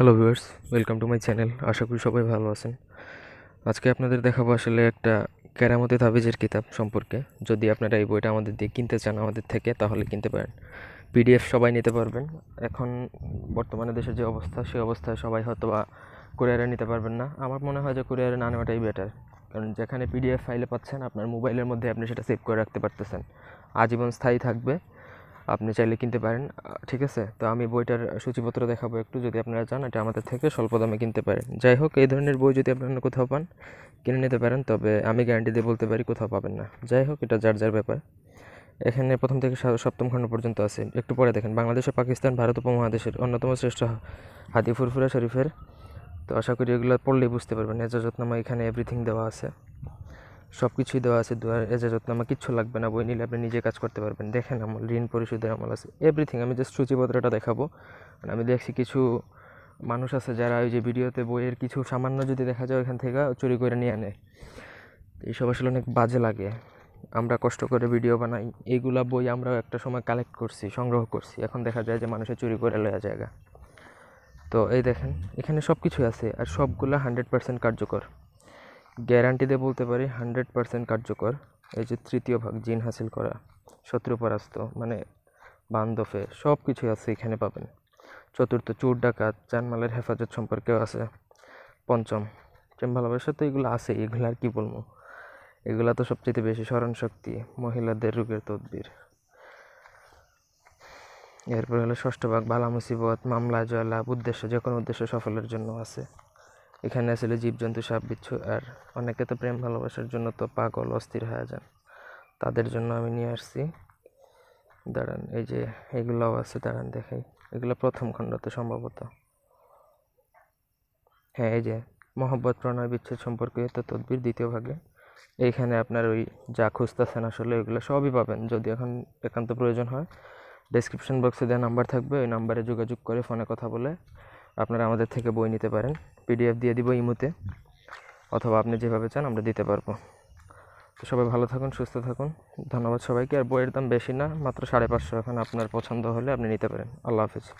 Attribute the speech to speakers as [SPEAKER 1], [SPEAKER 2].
[SPEAKER 1] Hello viewers welcome to my channel আশা করি সবাই ভালো আছেন। আজকে আপনাদের দেখাবো আসলে একটা কেরামতি তাবিজের কিতাব সম্পর্কে। যদি আপনারা এই বইটা আমাদের দিয়ে কিনতে চান আমাদের থেকে, তাহলে কিনতে পারেন। পিডিএফ সবাই নিতে পারবেন। এখন বর্তমানে দেশের যে অবস্থা, সেই অবস্থায় সবাই হয়তো বা কুরিয়ারে নিতে পারবেন না। আমার মনে হয় যে কুরিয়ারে না নেওয়াটাই বেটার কারণ যেখানে পিডিএফ ফাইলে পাচ্ছেন, আপনার মোবাইলের মধ্যে আপনি সেটা সেভ করে রাখতে পারতেছেন। আজীবন স্থায়ী থাকবে। আপনি চাইলে কিনতে পারেন। ঠিক আছে? তো আমি বইটার সূচিপত্র দেখাবো একটু, যদি আপনারা চান, এটা আমাদের থেকে স্বল্প দামে কিনতে পারেন। যাই হোক, এই ধরনের বই যদি আপনারা কোথাও পান, কিনে নিতে পারেন, তবে আমি গ্যারান্টি দিয়ে বলতে পারি, কোথাও পাবেন না। যাই হোক, এটা যার যার ব্যাপার। এখানে প্রথম থেকে সপ্তম খণ্ড পর্যন্ত আছে। একটু পরে দেখেন, বাংলাদেশ পাকিস্তান, ভারত উপমহাদেশের অন্যতম শ্রেষ্ঠ হাদি ফুরফুরা শরীফের। তো আশা করি এগুলো পড়লেই বুঝতে পারবেন, এজাজতনামা এখানে এভরিথিং দেওয়া আছে। সব কিছুই দেওয়া আছে, দুয়ার এজাজতনামা কিচ্ছু লাগবে না, বই নিলে আপনি নিজে কাজ করতে পারবেন। দেখেন আমল, ঋণ পরিশোধের আমল আছে এভরিথিং আমি জাস্ট সূচিপত্রটা দেখাবো। আমি দেখছি কিছু মানুষ আছে যারা ওই যে ভিডিওতে বইয়ের কিছু সামান্য যদি দেখা যায় ওইখান থেকে চুরি করে নিয়ে আনে। এইসব আসলে অনেক বাজে লাগে। আমরা কষ্ট করে ভিডিও বানাই, এইগুলা বই আমরা একটা সময় কালেক্ট করছি, সংগ্রহ করছি। এখন দেখা যায় যে মানুষে চুরি করে লয়া জায়গা। তো এই দেখেন, এখানে সব কিছুই আছে, আর সবগুলা হান্ড্রেড পার্সেন্ট কার্যকর। গ্যারান্টি দিয়ে বলতে পারি হান্ড্রেড পার্সেন্ট কার্যকর এই যে তৃতীয় ভাগ জিন হাসিল করা শত্রু পরাস্ত মানে বান্ধবে সব কিছুই আছে এখানে পাবেন। চতুর্থ চোর ডাকাত, জানমালের হেফাজত সম্পর্কেও আছে। পঞ্চম, প্রেম, ভালোবাসা তো এগুলো আছে এগুলো আর কি বলব? এগুলা তো সবচেয়ে বেশি স্মরণ শক্তি, মহিলাদের রোগের তদবির। এরপর হলো ষষ্ঠ ভাগ বালা মুসিবত মামলা, জয়লাভ, উদ্দেশ্য যে কোনো উদ্দেশ্য সফলের জন্য আছে। এখানে আসলে জীবজন্তু সাপ, বিচ্ছু আর অনেকে তো প্রেম ভালোবাসার জন্য তো পাগল, অস্থির হয়ে যান। তাদের জন্য আমি নিয়ে আসছি। দাঁড়ান, এই যে এগুলোও আছে, দাঁড়ান দেখাই এগুলো প্রথম খণ্ডতে সম্ভবত। হ্যাঁ এই যে মহব্বত, প্রণয়, বিচ্ছেদ সম্পর্কে তো তদবির দ্বিতীয় ভাগে। এইখানে আপনার ওই যা খুঁজতেছেন আসলে ওইগুলো সবই পাবেন। যদি এখন একান্ত প্রয়োজন হয় ডেসক্রিপশন বক্সে দেওয়া নাম্বার থাকবে, ওই নাম্বারে যোগাযোগ করে ফোনে কথা বলে আপনারা আমাদের থেকে বই নিতে পারেন। পিডিএফ দিয়ে দিব ইমুতে। অথবা আপনি যেভাবে চান আমরা দিতে পারব। তো সবাই ভালো থাকুন, সুস্থ থাকুন। ধন্যবাদ সবাইকে। আর বইয়ের দাম বেশি না, মাত্র সাড়ে পাঁচশো এখন আপনার পছন্দ হলে আপনি নিতে পারেন। আল্লাহ হাফিজ।